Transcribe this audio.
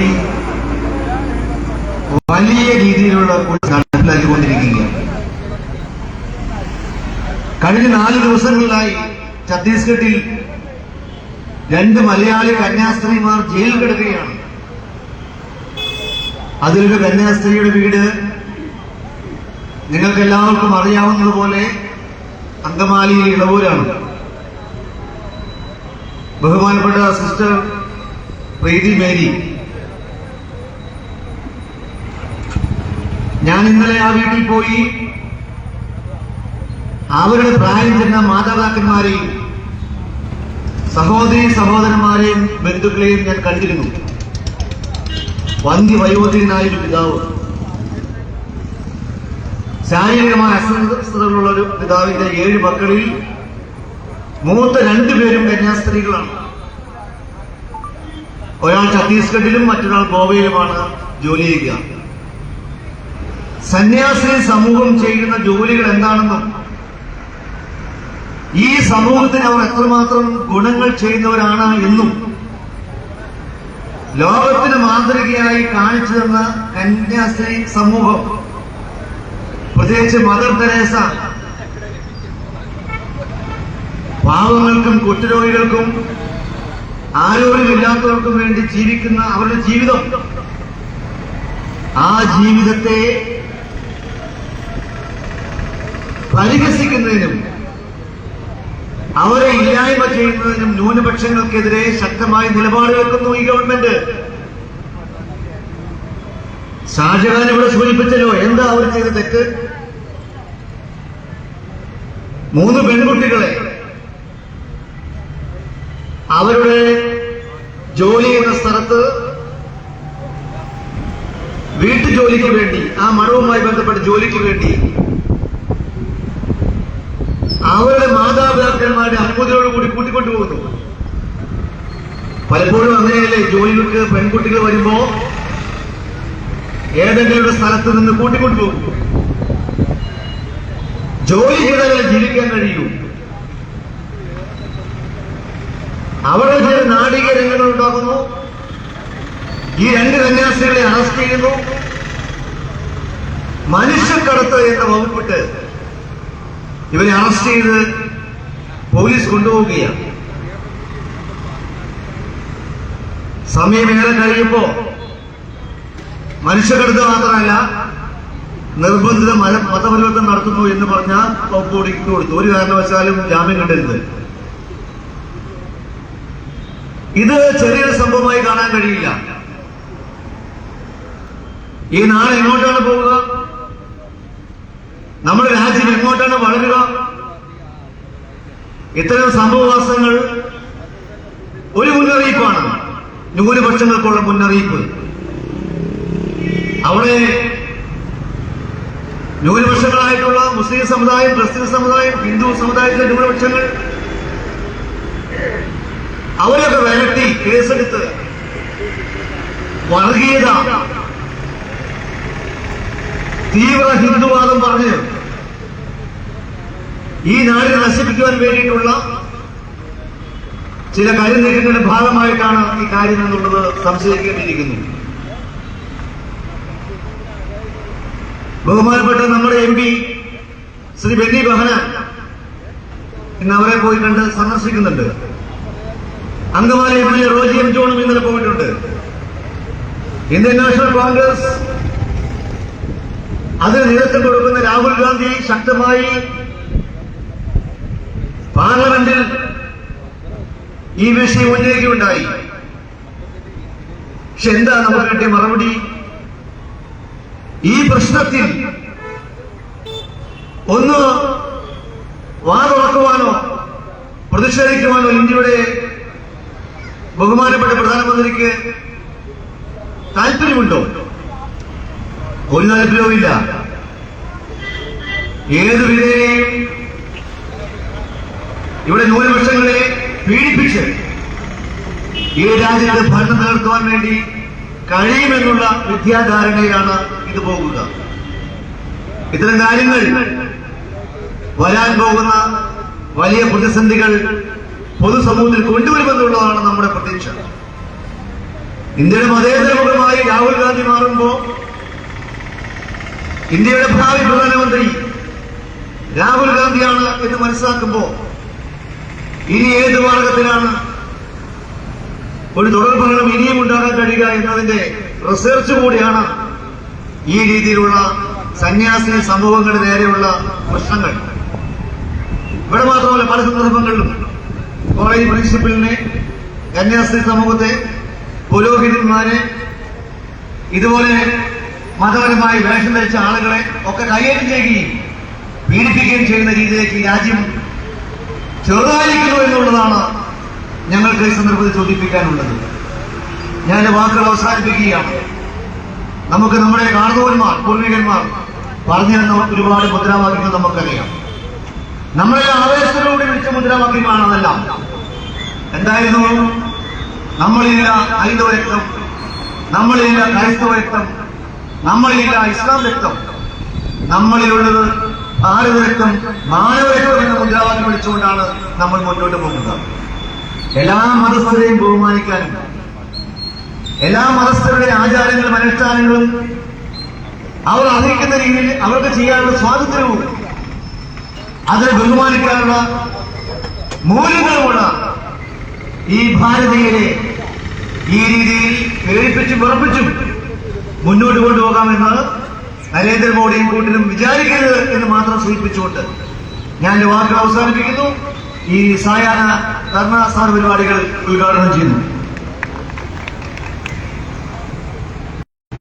വേണ്ടി വലിയ രീതിയിലുള്ള നടപ്പിലാക്കിക്കൊണ്ടിരിക്കുകയാണ്. കഴിഞ്ഞ നാല് ദിവസങ്ങളിലായി ഛത്തീസ്ഗഡിൽ രണ്ട് മലയാളി കന്യാസ്ത്രീമാർ ജയിലിൽ കിടക്കുകയാണ്. അതിലൊരു കന്യാസ്ത്രീയുടെ വീട് നിങ്ങൾക്ക് എല്ലാവർക്കും അറിയാവുന്നതുപോലെ അങ്കമാലിയിൽ ഇളവൂരാണ് ബഹുമാനപ്പെട്ട സിസ്റ്റർ പ്രീതി മേരി ഞാൻ ഇന്നലെ ആ വീട്ടിൽ പോയി അവരുടെ പ്രായം ചെന്ന മാതാപിതാക്കന്മാരെയും സഹോദരി സഹോദരന്മാരെയും ബന്ധുക്കളെയും ഞാൻ കണ്ടിരുന്നു. വന്ധ്യ വയോധികനായ ഒരു പിതാവ്. ശാരീരികമായ അസ്വസ്ഥതകളുള്ള ഒരു പിതാവിന്റെ ഏഴ് മക്കളിൽ മൂത്ത രണ്ടുപേരും കന്യാസ്ത്രീകളാണ്. ഒരാൾ ഛത്തീസ്ഗഡിലും മറ്റൊരാൾ ഗോവയിലുമാണ് ജോലി ചെയ്യുക. സന്യാസി സമൂഹം ചെയ്യുന്ന ജോലികൾ എന്താണെന്നും ഈ സമൂഹത്തിന് അവർ എത്രമാത്രം ഗുണങ്ങൾ ചെയ്യുന്നവരാണ് എന്നും ലോകത്തിന് മാതൃകയായി കാണിച്ചു തന്ന കന്യാസ്ത്രീ സമൂഹം പ്രത്യേകിച്ച് മദർ തെരേസ. പാവങ്ങൾക്കും കുറ്റരോഗികൾക്കും ആരോഗ്യമില്ലാത്തവർക്കും വേണ്ടി ജീവിക്കുന്ന അവരുടെ ജീവിതം ആ ജീവിതത്തെ പരിഹസിക്കുന്നതിനും അവരെ ഇല്ലായ്മ ചെയ്യുന്നതിനും ന്യൂനപക്ഷങ്ങൾക്കെതിരെ ശക്തമായ നിലപാട് വെക്കുന്നു ഈ ഗവൺമെന്റ്. ഷാജഹാൻ ഇവിടെ സൂചിപ്പിച്ചല്ലോ എന്താ അവർ ചെയ്ത തെറ്റ്? മൂന്ന് പെൺകുട്ടികളെ അവരുടെ ജോലി ചെയ്യുന്ന സ്ഥലത്ത് വീട്ടുജോലിക്ക് വേണ്ടി ആ മണവുമായി ബന്ധപ്പെട്ട ജോലിക്ക് വേണ്ടി അവരുടെ മാതാപിതാക്കന്മാരുടെ അനുമതിയോടുകൂടി കൂട്ടിക്കൊണ്ടുപോകുന്നു. പലപ്പോഴും അങ്ങനെയല്ലേ? ജോലികൾക്ക് പെൺകുട്ടികൾ വരുമ്പോ ഏതെങ്കിലും ഒരു സ്ഥലത്ത് നിന്ന് കൂട്ടിക്കൊണ്ടുപോകും. ജോലി ചെയ്താലേ ജീവിക്കാൻ കഴിയൂ. അവിടെ ചില നാടിക രംഗങ്ങൾ ഉണ്ടാകുന്നു. ഈ രണ്ട് കന്യാസികളെ അറസ്റ്റ് ചെയ്യുന്നു. മനുഷ്യക്കടത്ത് എന്ന വകുപ്പിട്ട് ഇവരെ അറസ്റ്റ് ചെയ്ത് പോലീസ് കൊണ്ടുപോവുകയാണ്. സമയമേറെ കഴിയുമ്പോ മനുഷ്യകടുത്ത് മാത്രമല്ല നിർബന്ധിത മത മതപരിവർത്തനം നടത്തുന്നു എന്ന് പറഞ്ഞ വകുപ്പ് കൊടുത്തു. ഒരു കാരണവശാലും ജാമ്യം കണ്ടിരുന്നത്. ഇത് ചെറിയൊരു സംഭവമായി കാണാൻ കഴിയില്ല. ഈ നാളെ എങ്ങോട്ടാണ് പോവുക നമ്മുടെ രാജ്യം എങ്ങോട്ടാണ് വളരുക? ഇത്തരം സംഭവവാസങ്ങൾ ഒരു മുന്നറിയിപ്പാണ്. ന്യൂനപക്ഷങ്ങൾക്കുള്ള മുന്നറിയിപ്പ്. അവിടെ ന്യൂനപക്ഷങ്ങളായിട്ടുള്ള മുസ്ലിം സമുദായം ക്രിസ്ത്യൻ സമുദായം ഹിന്ദു സമുദായത്തിലെ ന്യൂനപക്ഷങ്ങൾ അവരൊക്കെ വരട്ടി കേസെടുത്ത് വർഗീയത തീവ്ര ഹിന്ദുവാദം പറഞ്ഞ് ഈ നാടിനെ നശിപ്പിക്കുവാൻ വേണ്ടിയിട്ടുള്ള ചില കരുനീക്കങ്ങളുടെ ഭാഗമായിട്ടാണ് ഈ കാര്യം എന്നുള്ളത് സംശയിക്കേണ്ടിയിരിക്കുന്നു. ബഹുമാനപ്പെട്ട നമ്മുടെ എം പി ശ്രീ ബെന്നി ബഹന ഇന്ന് അവരെ പോയി കണ്ട് സന്ദർശിക്കുന്നുണ്ട്. Angamaly M A Roji M ജോണും ഇന്നലെ പോയിട്ടുണ്ട്. ഇന്ത്യൻ നാഷണൽ കോൺഗ്രസ് അതിന് നേതൃത്വം കൊടുക്കുന്ന രാഹുൽ ഗാന്ധി ശക്തമായി പാർലമെന്റിൽ ഈ വിഷയം ഉന്നയിക്കുകയുണ്ടായി. പക്ഷെ എന്താ നമുക്ക് കിട്ടിയ മറുപടി? ഈ പ്രശ്നത്തിൽ ഒന്ന് വാതുറക്കുവാനോ പ്രതിഷേധിക്കുവാനോ ഇന്ത്യയുടെ ബഹുമാനപ്പെട്ട പ്രധാനമന്ത്രിക്ക് താല്പര്യമുണ്ടോ ഒരു താല്പര്യവും ഇല്ല. ഏത് വിധേനയും ഇവിടെ ന്യൂനപക്ഷങ്ങളെ പീഡിപ്പിച്ച് ഈ രാജ്യത്തെ ഭരണം നിലനിർത്തുവാൻ വേണ്ടി കഴിയുമെന്നുള്ള വിദ്യാധാരണയാണ് ഇത് പോകുക. ഇത്തരം കാര്യങ്ങൾ വരാൻ പോകുന്ന വലിയ പ്രതിസന്ധികൾ പൊതുസമൂഹത്തിൽ കൊണ്ടുവരുമെന്നുള്ളതാണ് നമ്മുടെ പ്രതീക്ഷ. ഇന്ത്യയുടെ മതേതര മുഖമായി രാഹുൽ ഗാന്ധി മാറുമ്പോ ഇന്ത്യയുടെ ഭാവി പ്രധാനമന്ത്രി രാഹുൽ ഗാന്ധിയാണ് എന്ന് മനസ്സിലാക്കുമ്പോ ഇനി ഏത് മാർഗത്തിലാണ് ഒരു തുടർ ഇനിയും ഉണ്ടാകാൻ കഴിയുക എന്നതിന്റെ റിസർച്ച് കൂടിയാണ് ഈ രീതിയിലുള്ള സന്യാസി സമൂഹങ്ങളുടെ നേരെയുള്ള പ്രശ്നങ്ങൾ. ഇവിടെ മാത്രമല്ല പല സന്ദർഭങ്ങളിലും കോളേജ് പ്രിൻസിപ്പലിനെ കന്യാസ്ത്രീ സമൂഹത്തെ പുരോഹിതന്മാരെ ഇതുപോലെ മതപരമായി വേഷം ധരിച്ച ആളുകളെ ഒക്കെ കൈകാര്യം ചെയ്യുകയും പീഡിപ്പിക്കുകയും ചെയ്യുന്ന രീതിയിലേക്ക് രാജ്യം ചെറുതായിരിക്കുന്നു എന്നുള്ളതാണ് ഞങ്ങൾക്ക് ഈ സന്ദർഭത്തിൽ ചോദിപ്പിക്കാനുള്ളത്. ഞാൻ വാക്കുകൾ അവസാനിപ്പിക്കുകയാണ്. നമുക്ക് നമ്മുടെ കാർന്നവന്മാർ പൂർവികന്മാർ പറഞ്ഞു തന്ന ഒരുപാട് മുദ്രാവാക്യങ്ങൾ നമുക്കറിയാം. നമ്മളെ ആവേശത്തിലൂടെ വിളിച്ച മുദ്രാവാക്യമാണ് അതെല്ലാം. എന്തായിരുന്നു? നമ്മളില്ല ഹൈന്ദവ രക്തം നമ്മളില്ല ക്രൈസ്തവ രക്തം നമ്മളില്ല ഇസ്ലാം രക്തം. നമ്മളിലുള്ളത് ഭാരത രക്തം മാനവ രക്തം എന്ന മുദ്രാവാക്യം വിളിച്ചുകൊണ്ടാണ് നമ്മൾ മുന്നോട്ട് പോകുന്നത്. എല്ലാ മതസ്ഥരെയും ബഹുമാനിക്കാനും എല്ലാ മതസ്ഥരുടെ ആചാരങ്ങളും അനുഷ്ഠാനങ്ങളും അവർ അറിയിക്കുന്ന രീതിയിൽ അവർക്ക് ചെയ്യാനുള്ള സ്വാതന്ത്ര്യവും അതിനെ ബഹുമാനിക്കാനുള്ള മൂല്യങ്ങളുമുള്ള ഈ ഭാരതീയരെ ഈ രീതിയിൽ പേടിപ്പിച്ചും വിറപ്പിച്ചും മുന്നോട്ട് കൊണ്ടുപോകാമെന്ന് നരേന്ദ്രമോദിയും കൂട്ടിനും വിചാരിക്കരുത് എന്ന് മാത്രം സൂചിപ്പിച്ചുകൊണ്ട് ഞാൻ എന്റെ അവസാനിപ്പിക്കുന്നു. ഈ സായാഹ്ന ധർണാസ്ഥാന പരിപാടികൾ ഉദ്ഘാടനം ചെയ്യുന്നു.